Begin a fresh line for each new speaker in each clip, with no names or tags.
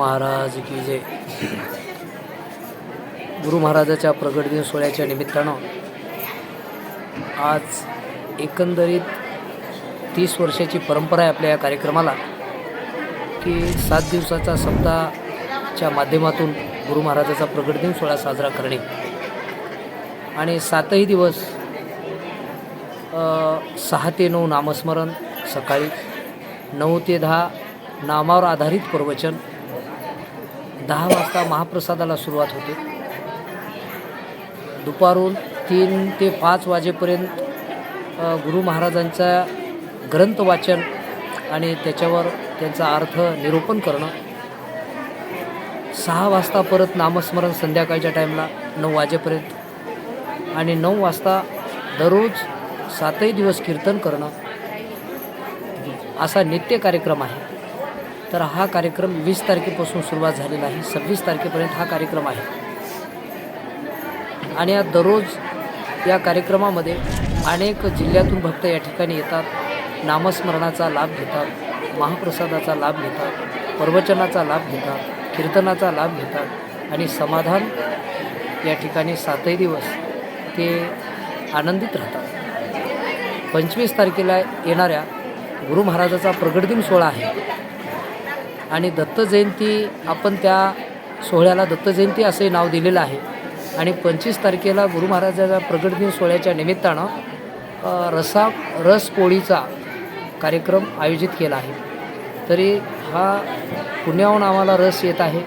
महाराज की जय. गुरु महाराजाच्या प्रगट दिन सोहळ्याच्या निमित्तानं आज एकंदरीत तीस वर्षाची परंपरा आहे आपल्या या कार्यक्रमाला की सात दिवसाचा सप्ताहाच्या माध्यमातून गुरु महाराजाचा प्रगट दिन सोहळा साजरा करणे. आणि सातही दिवस सहा ते नऊ नामस्मरण सकाळी नऊ ते दहा नामावर आधारित प्रवचन दहा वाजता महाप्रसादाला सुरुवात होते. दुपारून तीन ते पाच वाजेपर्यंत गुरु महाराजांचा ग्रंथ वाचन आणि त्याच्यावर त्यांचा अर्थ निरूपण करणं. सहा वाजता परत नामस्मरण संध्याकाळच्या टाईमला नऊ वाजेपर्यंत आणि नऊ वाजता दररोज सातही दिवस कीर्तन करणं. असा नित्य कार्यक्रम आहे. तर हा कार्यक्रम वीस तारखेपासून सुरुवात झालेला आहे. सव्वीस तारखेपर्यंत हा कार्यक्रम आहे. आणि या दररोज या कार्यक्रमामध्ये अनेक जिल्ह्यातून भक्त या ठिकाणी येतात. नामस्मरणाचा लाभ घेतात. महाप्रसादाचा लाभ घेतात. प्रवचनाचा लाभ घेतात. कीर्तनाचा लाभ घेतात. आणि समाधान या ठिकाणी सातही दिवस ते आनंदित राहतात. पंचवीस तारखेला येणाऱ्या गुरु महाराजाचा प्रगट दिन सोहळा आहे. आणि दत्त जयंती आपण त्या सोहळ्याला दत्त जयंती असे नाव दिलेलं आहे. आणि पंचवीस तारखेला गुरु महाराजाच्या प्रगट दिन सोहळ्याच्या निमित्तानं रसा रसपोळीचा कार्यक्रम आयोजित केला आहे. तरी हा पुण्याहून आम्हाला रस येत आहे.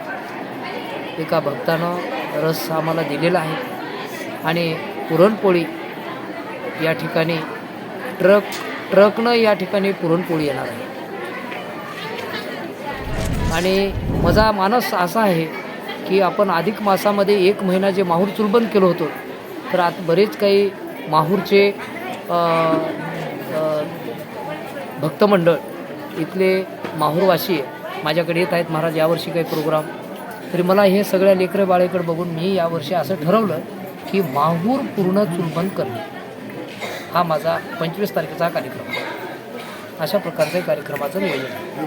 एका भक्तानं रस आम्हाला दिलेला आहे. आणि पुरणपोळी या ठिकाणी ट्रक ट्रकनं या ठिकाणी पुरणपोळी येणार आहे. आणि माझा मानस असा आहे की आपण अधिक मासामध्ये एक महिना जे माहूर चुलबंद केलं होतं तर आता बरेच काही माहूरचे भक्तमंडळ इथले माहूरवासी माझ्याकडे येत आहेत. महाराज यावर्षी काही प्रोग्राम. तरी मला हे सगळ्या लेकरं बाळेकडे बघून मी यावर्षी असं ठरवलं की माहूर पूर्ण चुलबंद करणे. हा माझा पंचवीस तारखेचा कार्यक्रम आहे. अशा प्रकारचा कार्यक्रमाचं नियोजन आहे.